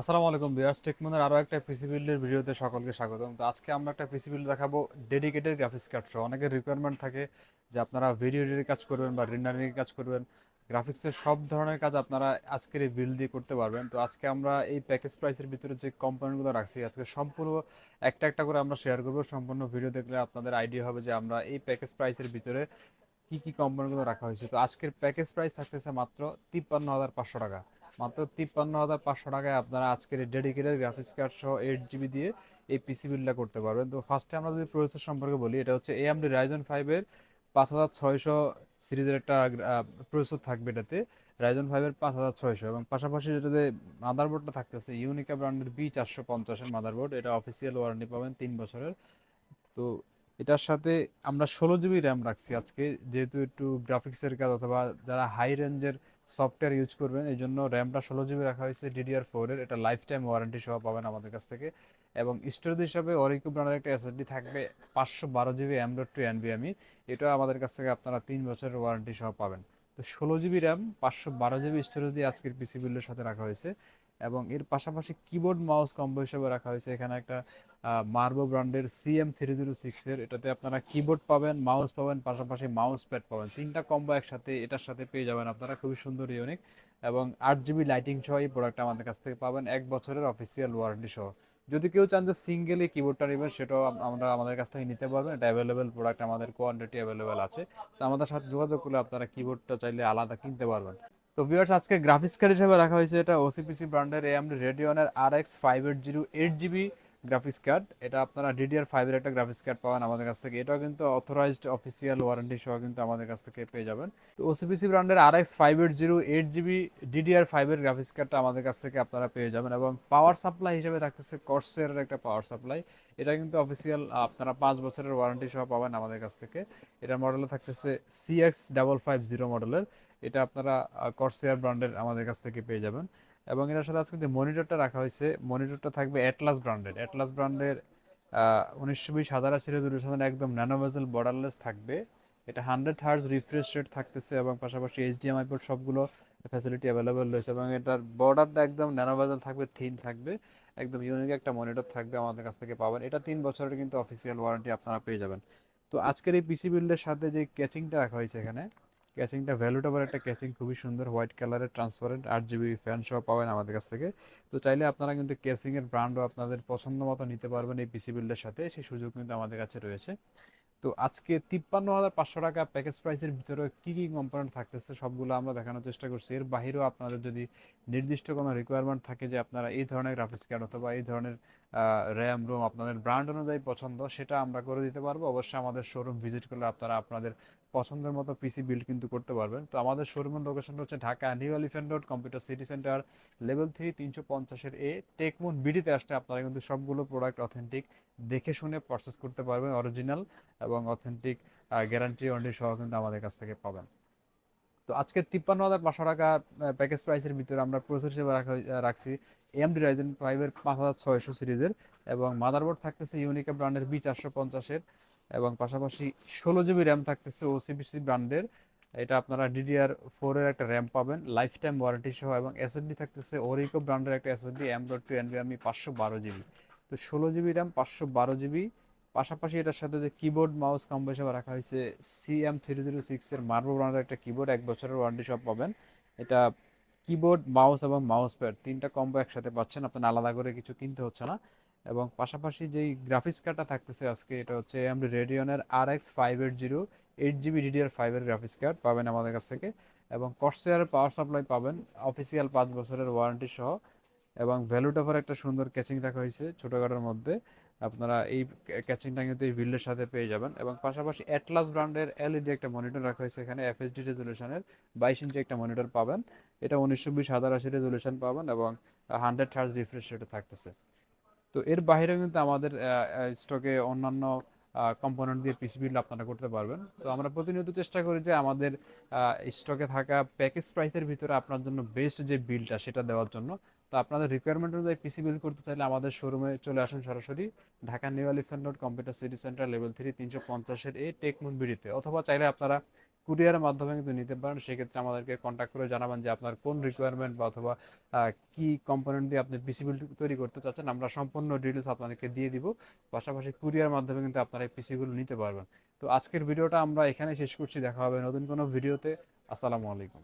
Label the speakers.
Speaker 1: আসসালামু আলাইকুম বিয়ার্স টেকমনের আরও একটা পিসি বিল্ডের ভিডিওতে সকলকে স্বাগতম। তো আজকে আমরা একটা পিসি বিল্ড দেখাবো ডেডিকেটেড গ্রাফিক্স কার্ড সহ। অনেকের রিকোয়ারমেন্ট থাকে যে আপনারা ভিডিও এডিটের কাজ করবেন বা রেন্ডারিং কাজ করবেন। গ্রাফিক্সের সব ধরনের কাজ আপনারা আজকের এই বিল্ড দিয়ে করতে পারবেন। তো আজকে আমরা এই প্যাকেজ প্রাইসের ভিতরে যে কম্পোনেন্টগুলো রাখছি, আজকে সম্পূর্ণ একটা একটা করে আমরা শেয়ার করব। সম্পূর্ণ ভিডিও দেখলে আপনাদের আইডিয়া হবে যে আমরা এই প্যাকেজ প্রাইসের ভিতরে কী কী কম্পোনেন্টগুলো রাখা হয়েছে। তো আজকের প্যাকেজ প্রাইস থাকতেছে মাত্র তিপ্পান্ন হাজার পাঁচশো টাকা। মাত্র তিপ্পান্ন হাজার পাঁচশো টাকায় আপনারা আজকের ডেডিকেটেড গ্রাফিক্স কার্ড সহ এইট জিবি দিয়ে এই পিসি বিলটা করতে পারবেন। তো ফার্স্টে আমরা যদি প্রসেসর সম্পর্কে বলি, এটা হচ্ছে এ এএমডি রাইজন ফাইভের পাঁচ হাজার ছয়শো সিরিজের একটা প্রসেসর থাকবে এটাতে রাইজন ফাইভের পাঁচ হাজার ছয়শো। এবং পাশাপাশি যেটাতে মাদারবোর্ডটা থাকতেছে ইউনিকা ব্র্যান্ডের বি চারশো পঞ্চাশের মাদারবোর্ড এটা অফিসিয়াল ওয়ারেন্টি পাবেন তিন বছরের। তো এটার সাথে আমরা ষোলো জিবি র্যাম রাখছি আজকে, যেহেতু একটু গ্রাফিক্সের কাজ অথবা যারা হাই রেঞ্জের সফটওয়্যার ইউজ করবেন। এই জন্য র্যামটা ষোলো জিবি রাখা হয়েছে ডিডিআর ফোরের এটা লাইফ টাইম ওয়ারেন্টি সহ পাবেন আমাদের কাছ থেকে। এবং স্টোরেজ হিসাবে অরিকো ব্র্যান্ডের একটা এসএসডি থাকবে পাঁচশো বারো জিবি অ্যান্ড্রয়েড টু টু এনবিএমই এটা আমাদের কাছ থেকে আপনারা তিন বছরের ওয়ারেন্টি সহ পাবেন। তো ষোলো জিবি র্যাম, পাঁচশো বারো জিবি স্টোরেজ দিয়ে আজকের পিসি বিলের সাথে রাখা হয়েছে। এবং এর পাশাপাশি কিবোর্ড মাউস কম্বো হিসেবে রাখা হয়েছে। এখানে একটা মার্বো ব্র্যান্ডের সিএম থ্রি জিরো সিক্সের এটাতে আপনারা কিবোর্ড পাবেন মাউস পাবেন, পাশাপাশি মাউস প্যাড পাবেন। তিনটা কম্বো একসাথে, এটার সাথে পেয়ে যাবেন আপনারা। খুবই সুন্দর ইউনিক এবং আট জিবি লাইটিং সহ এই প্রোডাক্ট আমাদের কাছ থেকে পাবেন এক বছরের অফিসিয়াল ওয়ারেন্টি সহ। যদি কেউ চান যে সিঙ্গেলি কিবোর্ডটা নেবেন, সেটাও আমরা আমাদের কাছ থেকে নিতে পারবেন। এটা অ্যাভেলেবেল প্রোডাক্ট আমাদের কোয়ান্টিটি অ্যাভেলেবেল আছে। তো আমাদের সাথে যোগাযোগ করলে আপনারা কিবোর্ডটা চাইলে আলাদা কিনতে পারবেন। তো ভিউয়ার্স আজকে গ্রাফিক্স কার্ড হিসেবে রাখা হয়েছে এটা ওসিপিসি ব্র্যান্ডের AMD রেডিয়নের R X five eight zero eight GB graphics card এটা আপনারা ডিডিআর ফাইভের একটা গ্রাফিক্স কার্ড পাবেন আমাদের কাছ থেকে। এটাও কিন্তু অথরাইজড অফিসিয়াল ওয়ারেন্টি সহ কিন্তু আমাদের কাছ থেকে পেয়ে যাবেন। তো ওসিপিসি ব্র্যান্ডের R X five eight zero eight GB DDR ফাইভের গ্রাফিক্স কার্ডটা আমাদের কাছ থেকে আপনারা পেয়ে যাবেন। এবং পাওয়ার সাপ্লাই হিসেবে থাকতেছে কর্সের একটা পাওয়ার সাপ্লাই এটা কিন্তু অফিসিয়াল আপনারা পাঁচ বছরের ওয়ারেন্টি সহ পাবেন আমাদের কাছ থেকে। এটার মডেলে থাকতেছে সিএক্স ডাবল ফাইভ জিরো মডেলের এটা আপনারা কর্সিয়ার ব্র্যান্ডের আমাদের কাছ থেকে পেয়ে যাবেন। এবং এটার সাথে আজকে যে মনিটরটা রাখা হয়েছে মনিটরটা থাকবে অ্যাটলাস ব্র্যান্ডের অ্যাটলাস ব্র্যান্ডের উনিশশো বিশ হাজার আশি রেজলিউশনের একদম ন্যানোভেজেল বর্ডারলেস থাকবে। এটা হান্ড্রেড হার্জ রিফ্রেশ রেট থাকতেছে এবং পাশাপাশি এইচডিএমআই পোর্ট সবগুলো ফ্যাসিলিটি অ্যাভেলেবেল রয়েছে এবং এটার বর্ডারটা একদম ন্যানোভেজেল থাকবে থিন থাকবে। একদম ইউনিক একটা মনিটর থাকবে আমাদের কাছ থেকে পাবেন। এটা তিন বছরের কিন্তু অফিসিয়াল ওয়ারেন্টি আপনারা পেয়ে যাবেন। তো আজকের এই পিসি বিল্ডের সাথে যে ক্যাচিংটা রাখা হয়েছে এখানে ক্যাচিংটা ভ্যালুটেবল একটা ক্যাচিং খুবই সুন্দর হোয়াইট কালারের ট্রান্সপারেন্ট আট জিবি ফ্যান সহ পাবেন আমাদের কাছ থেকে। তো চাইলে আপনারা কিন্তু ক্যাচিংয়ের ব্র্যান্ডও আপনাদের পছন্দ মতো নিতে পারবেন এই পিসি বিল্ডের সাথে, সেই সুযোগ কিন্তু আমাদের কাছে রয়েছে। তো আজকে তিপ্পান্ন হাজার পাঁচশো টাকা প্যাকেজ প্রাইসের ভিতরে কী কী কম্পোনেন্ট থাকতেছে সবগুলো আমরা দেখানোর চেষ্টা করছি। এর বাহিরেও আপনাদের যদি নির্দিষ্ট কোনো রিকোয়ারমেন্ট থাকে যে আপনারা এই ধরনের গ্রাফিক্স কার্ড অথবা এই ধরনের র্যাম রোম আপনাদের ব্র্যান্ড অনুযায়ী পছন্দ, সেটা আমরা করে দিতে পারব। অবশ্যই আমাদের শোরুম ভিজিট করলে আপনারা আপনাদের পছন্দের মতো পিসি বিল্ড কিন্তু করতে পারবেন। তো আমাদের শোরুমের লোকেশন হচ্ছে Dhaka New Elephant Road Computer City Centre Level Three তিনশো পঞ্চাশের এ টেকমুন বিডিতে আসলে আপনারা কিন্তু সবগুলো প্রোডাক্ট অথেন্টিক দেখে শুনে পারচেস করতে পারবেন অরিজিনাল এবং অথেন্টিক গ্যারান্টি ওয়ারেন্টি সহ কিন্তু আমাদের কাছ থেকে পাবেন। তো আজকে তিপ্পান্ন হাজার পাঁচশো টাকা প্যাকেজ প্রাইসের ভিতরে আমরা প্রসেসর হিসেবে রাখা রাখছি এমডি রাইজেন ফাইভের পাঁচ হাজার ছয়শো সিরিজের এবং মাদারবোর্ড থাকতেছে ইউনিকা ব্র্যান্ডের বি চারশো পঞ্চাশের এবং পাশাপাশি ষোলো জিবি র্যাম থাকতেছে ওসিবিসি ব্র্যান্ডের এটা আপনারা ডিডিআর ফোরের একটা র্যাম পাবেন লাইফ টাইম ওয়ারেন্টি সহ এবং এসএসডি থাকতেছে ওরিকো ব্র্যান্ডের একটা SSD M dot two NVMe পাঁচশো বারো জিবি তো ষোলো জিবি র্যাম পাঁচশো বারো জিবি পাশাপাশি এটার সাথে যে কিবোর্ড মাউস কম্বো হিসেবে রাখা হয়েছে সিএম থ্রি জিরো সিক্সের মার্বল ব্র্যান্ডের একটা কিবোর্ড এক বছরের ওয়ারেন্টি সব পাবেন। এটা কিবোর্ড মাউস এবং মাউস প্যাড তিনটা কম্বো একসাথে পাচ্ছেন, আপনার আলাদা করে কিছু কিনতে হচ্ছে না। এবং পাশাপাশি যেই গ্রাফিক্স কার্ডটা থাকতেছে আজকে, এটা হচ্ছে AMD রেডিয়নের R X five eight zero eight GB DDR ফাইভের গ্রাফিক্স কার্ড পাবেন আমাদের কাছ থেকে। এবং কস্টেয়ারের পাওয়ার সাপ্লাই পাবেন অফিসিয়াল পাঁচ বছরের ওয়ারেন্টি সহ। এবং ভ্যালুটাফার একটা সুন্দর ক্যাচিং রাখা হয়েছে ছোটোখাটোর মধ্যে। আপনারা এই ক্যাচিংটা কিন্তু এই ভিল্ডের সাথে পেয়ে যাবেন। এবং পাশাপাশি অ্যাটলাস ব্র্যান্ডের এলইডি একটা মনিটর রাখা হয়েছে এখানে এফএসডি রেজলিউশনের বাইশ ইঞ্চি একটা মনিটর পাবেন। এটা উনিশশো বিশ, হাজার আশি রেজলিউশন পাবেন এবং হান্ড্রেড হার্জ রিফ্রেশ রেটে থাকতেছে। তো এর বাইরেও কিন্তু আমাদের স্টকে অন্যান্য কম্পোনেন্ট দিয়ে পিসি বিল্ড আপনারা করতে পারবেন। তো আমরা প্রতিনিয়ত চেষ্টা করি যে আমাদের স্টকে থাকা প্যাকেজ প্রাইসের ভিতরে আপনার জন্য বেস্ট যে বিলটা সেটা দেওয়ার জন্য। তো আপনাদের রিকোয়ারমেন্ট অনুযায়ী পিসি বিল করতে চাইলে আমাদের শোরুমে চলে আসুন সরাসরি Dhaka New Elephant Road Computer City Centre Level Three তিনশো পঞ্চাশের এ টেকমুন বিডিতে অথবা চাইলে আপনারা কুরিয়ারের মাধ্যমে কিন্তু নিতে পারেন। সেক্ষেত্রে আমাদেরকে কন্ট্যাক্ট করে জানাবেন যে আপনার কোন রিকোয়ারমেন্ট বা অথবা কী কম্পোনেন্ট দিয়ে আপনি পিসিবিল তৈরি করতে চাচ্ছেন। আমরা সম্পূর্ণ ডিটেলস আপনাদেরকে দিয়ে দিব। পাশাপাশি কুরিয়ার মাধ্যমে কিন্তু আপনারা এই পিসিগুলো নিতে পারবেন। তো আজকের ভিডিওটা আমরা এখানে শেষ করছি। দেখা হবে নতুন কোনো ভিডিওতে আসসালামু আলাইকুম।